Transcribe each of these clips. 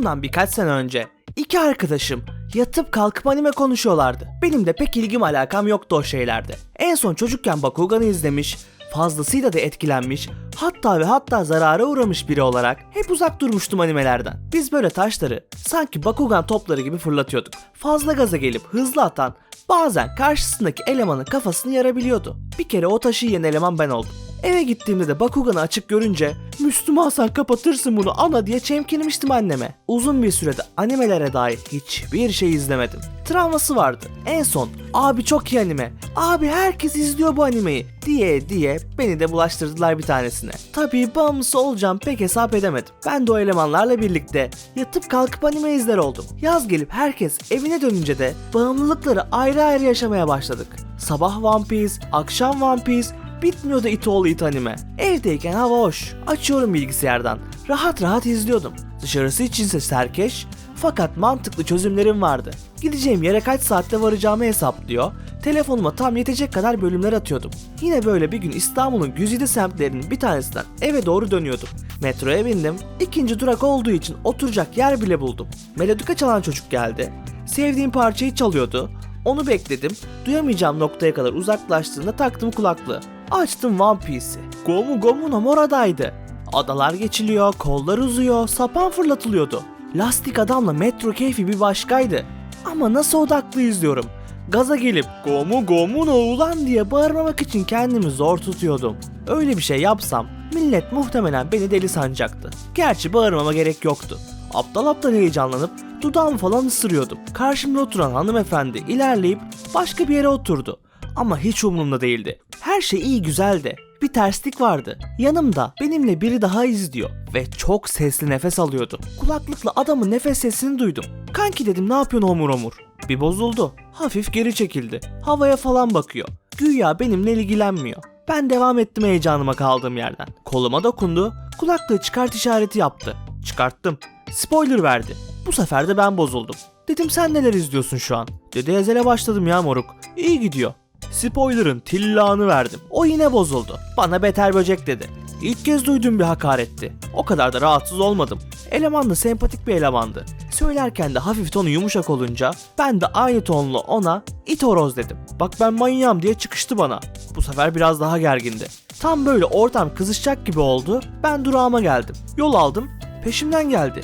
Bundan birkaç sene önce iki arkadaşım yatıp kalkıp anime konuşuyorlardı. Benim de pek ilgim alakam yoktu o şeylerde. En son çocukken Bakugan'ı izlemiş, fazlasıyla da etkilenmiş, hatta ve hatta zarara uğramış biri olarak hep uzak durmuştum animelerden. Biz böyle taşları sanki Bakugan topları gibi fırlatıyorduk. Fazla gaza gelip hızlı atan bazen karşısındaki elemanın kafasını yarabiliyordu. Bir kere o taşı yiyen eleman ben oldum. Eve gittiğimde de Bakugan'ı açık görünce Müslüman sen kapatırsın bunu ana diye çemkirmiştim anneme. Uzun bir sürede animelere dair hiçbir şey izlemedim. Travması vardı. En son abi çok iyi anime. Abi herkes izliyor bu animeyi diye diye beni de bulaştırdılar bir tanesine. Tabii bağımlısı olacağım pek hesap edemedim. Ben de o elemanlarla birlikte yatıp kalkıp anime izler oldum. Yaz gelip herkes evine dönünce de bağımlılıkları ayrı ayrı yaşamaya başladık. Sabah One Piece, akşam One Piece, Bitmiyordu it oğlu it anime. Evdeyken hava hoş. Açıyorum bilgisayardan. Rahat rahat izliyordum. Dışarısı içinse serkeş fakat mantıklı çözümlerim vardı. Gideceğim yere kaç saatte varacağımı hesaplıyor. Telefonuma tam yetecek kadar bölümler atıyordum. Yine böyle bir gün İstanbul'un güzide semtlerinin bir tanesinden eve doğru dönüyordum. Metroya bindim. İkinci durak olduğu için oturacak yer bile buldum. Melodika çalan çocuk geldi. Sevdiğim parçayı çalıyordu. Onu bekledim. Duyamayacağım noktaya kadar uzaklaştığında taktım kulaklığı. Açtım One Piece'i. Gomu Gomu no Mora'daydı. Adalar geçiliyor, kollar uzuyor, sapan fırlatılıyordu. Lastik adamla metro keyfi bir başkaydı. Ama nasıl odaklı izliyorum. Gaza gelip Gomu Gomu no ulan diye bağırmamak için kendimi zor tutuyordum. Öyle bir şey yapsam millet muhtemelen beni deli sanacaktı. Gerçi bağırmama gerek yoktu. Aptal aptal heyecanlanıp dudağımı falan ısırıyordum. Karşımda oturan hanımefendi ilerleyip başka bir yere oturdu. Ama hiç umurumda değildi. Her şey iyi güzeldi. Bir terslik vardı. Yanımda benimle biri daha izliyor ve çok sesli nefes alıyordu. Kulaklıkla adamın nefes sesini duydum. Kanki dedim ne yapıyorsun omur omur? Bir bozuldu. Hafif geri çekildi. Havaya falan bakıyor. Güya benimle ilgilenmiyor. Ben devam ettim heyecanıma kaldığım yerden. Koluma dokundu. Kulaklığı çıkart işareti yaptı. Çıkarttım. Spoiler verdi. Bu sefer de ben bozuldum. Dedim sen neler izliyorsun şu an? Dedi ezele başladım ya moruk. İyi gidiyor. Spoiler'ın tillağını verdim. O yine bozuldu. Bana beter böcek dedi. İlk kez duyduğum bir hakaretti. O kadar da rahatsız olmadım. Eleman da sempatik bir elemandı. Söylerken de hafif tonu yumuşak olunca ben de aynı tonla ona it horoz dedim. Bak ben manyağım diye çıkıştı bana. Bu sefer biraz daha gergindi. Tam böyle ortam kızışacak gibi oldu. Ben durağıma geldim. Yol aldım. Peşimden geldi.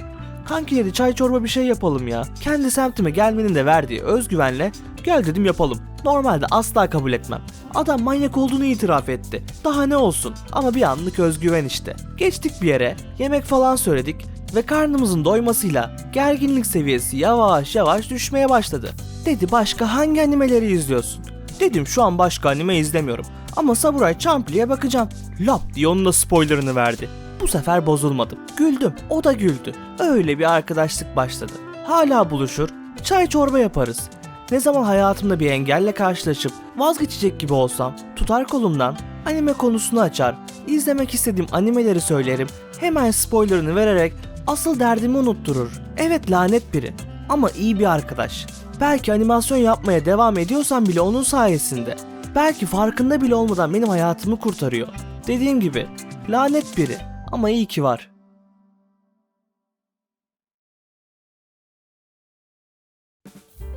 Kanki dedi çay çorba bir şey yapalım ya. Kendi semtime gelmenin de verdiği özgüvenle gel dedim yapalım. Normalde asla kabul etmem. Adam manyak olduğunu itiraf etti. Daha ne olsun ama bir anlık özgüven işte. Geçtik bir yere, yemek falan söyledik ve karnımızın doymasıyla gerginlik seviyesi yavaş yavaş düşmeye başladı. Dedi başka hangi animeleri izliyorsun? Dedim şu an başka anime izlemiyorum ama Samurai Champloo'ya bakacağım. Lap diye onun da spoilerını verdi. Bu sefer bozulmadım. Güldüm. O da güldü. Öyle bir arkadaşlık başladı. Hala buluşur, çay çorba yaparız. Ne zaman hayatımda bir engelle karşılaşıp vazgeçecek gibi olsam tutar kolumdan anime konusunu açar, izlemek istediğim animeleri söylerim, hemen spoilerını vererek asıl derdimi unutturur. Evet lanet biri ama iyi bir arkadaş. Belki animasyon yapmaya devam ediyorsam bile onun sayesinde. Belki farkında bile olmadan benim hayatımı kurtarıyor. Dediğim gibi lanet biri ama iyi ki var.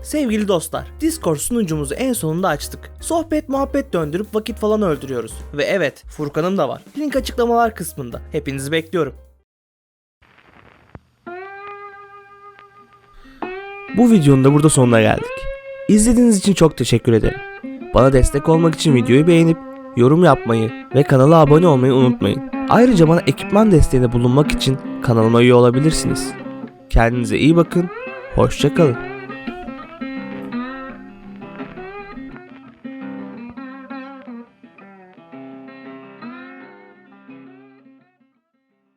Sevgili dostlar, Discord sunucumuzu en sonunda açtık. Sohbet muhabbet döndürüp vakit falan öldürüyoruz. Ve evet, Furkan'ım da var. Link açıklamalar kısmında. Hepinizi bekliyorum. Bu videonun da burada sonuna geldik. İzlediğiniz için çok teşekkür ederim. Bana destek olmak için videoyu beğenip yorum yapmayı ve kanala abone olmayı unutmayın. Ayrıca bana ekipman desteğinde bulunmak için kanalıma üye olabilirsiniz. Kendinize iyi bakın, hoşçakalın.